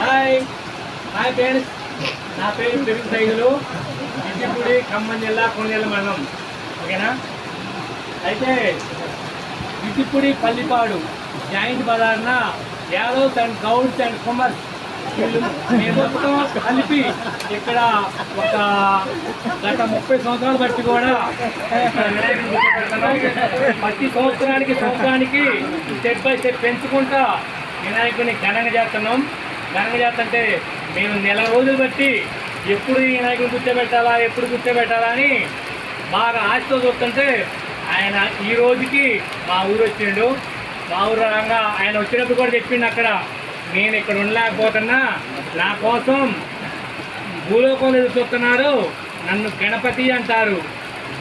Hi. Hi friends. నా పేరు ప్రవీణ్ సైదులు. ఇంటిపూడి ఖమ్మం జిల్లా కొనెల మండలం. ఓకేనా? అయితే ఇంటిపూడి పల్లిపాడు జాయింట్ బజార్న యాదవ్స్ అండ్ గౌడ్స్ అండ్ కుమర్స్ వీళ్ళు కలిపి ఇక్కడ ఒక గత ముప్పై సంవత్సరాలు బట్టి కూడా ప్రతి సంవత్సరానికి సంవత్సరానికి స్టెప్ బై స్టెప్ పెంచుకుంటా వినాయకుడిని ఘనంగా చేస్తున్నాం. ఘనంగా చేస్తుంటే మేము నెల రోజులు బట్టి ఎప్పుడు ఈ వినాయకుడిని కూర్చోబెట్టాలా ఎప్పుడు కూర్చోబెట్టాలా అని బాగా ఆశతో చూస్తుంటే ఆయన ఈ రోజుకి మా ఊరు వచ్చిండు. మా ఊరు రంగా ఆయన వచ్చినప్పుడు కూడా చెప్పిండు అక్కడ నేను ఇక్కడ ఉండలేకపోతున్నా. నా కోసం భూలోకంలో చూస్తున్నారు. నన్ను గణపతి అంటారు.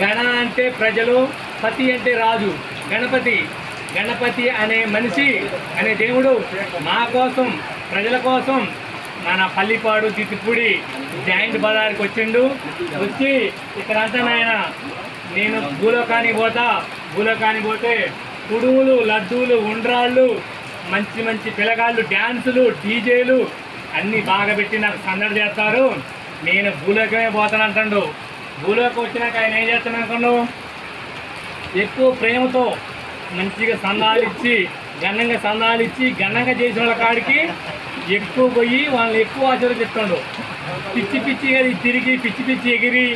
గణ అంటే ప్రజలు పతి అంటే రాజు. గణపతి గణపతి అనే మనిషి అనే దేవుడు మా కోసం ప్రజల కోసం మన పల్లిపాడు తిత్తిపూడి జాయింట్ బజార్కి వచ్చిండు. వచ్చి ఇక్కడ అంతా నాయన నేను భూలోకానికి పోతా. భూలోకానికి పోతే కుడుములు లడ్డూలు ఉండ్రాళ్ళు మంచి మంచి పిల్లగాళ్ళు డ్యాన్సులు డీజేలు అన్నీ బాగా పెట్టి నాకు సందడి చేస్తారు. నేను భూలోకమే పోతానంటాడు భూలోకి వచ్చినాక ఆయన ఏం చేస్తాను అనుకున్నావు ఎక్కువ ప్రేమతో మంచిగా సందాలు ఇచ్చి ఘనంగా సందాలు ఇచ్చి ఘనంగా చేసిన వాళ్ళ కాడికి ఎక్కువ పోయి వాళ్ళని ఎక్కువ ఆశీర్వదిస్తాడు పిచ్చి పిచ్చిగా తిరిగి పిచ్చి పిచ్చి ఎగిరి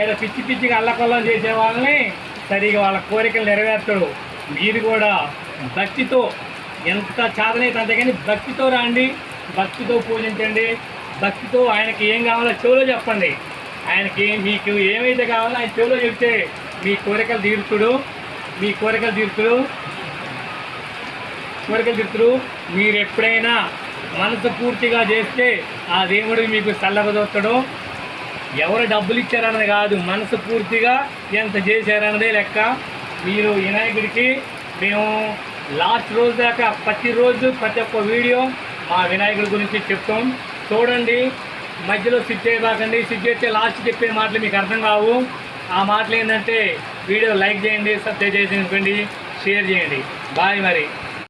ఏదో పిచ్చి పిచ్చిగా అల్లకొల్లం చేసే వాళ్ళని సరిగా వాళ్ళ కోరికలు నెరవేర్తాడు మీరు కూడా భక్తితో ఎంత చాదనైతే అంతే కానీ భక్తితో రండి భక్తితో పూజించండి భక్తితో ఆయనకి ఏం కావాలో చెవులో చెప్పండి. ఆయనకి మీకు ఏమైతే కావాలో ఆయన చెవులో చెప్తే మీ కోరికలు తీరుతుడు. మీ కోరికలు తీరుతుడు కోరికలు తీరుతుడు మీరు ఎప్పుడైనా మనసు పూర్తిగా చేస్తే ఆ దేవుడు మీకు చల్లబదొస్తాడు ఎవరు డబ్బులు ఇచ్చారన్నది కాదు మనసు పూర్తిగా ఎంత చేశారన్నదే లెక్క. మీరు వినాయకుడికి మేము లాస్ట్ రోజు దాకా ప్రతిరోజు ప్రతి ఒక్క వీడియో మా వినాయకుడి గురించి చెప్తాం. చూడండి మధ్యలో స్విచ్ చేయబాకండి స్విచ్ చేస్తే లాస్ట్ చెప్పే మాటలు మీకు అర్థం కావు. ఆ మాటలు ఏంటంటే వీడియో లైక్ చేయండి సబ్స్క్రైబ్ చేసి షేర్ చేయండి. బాయ్ మరి.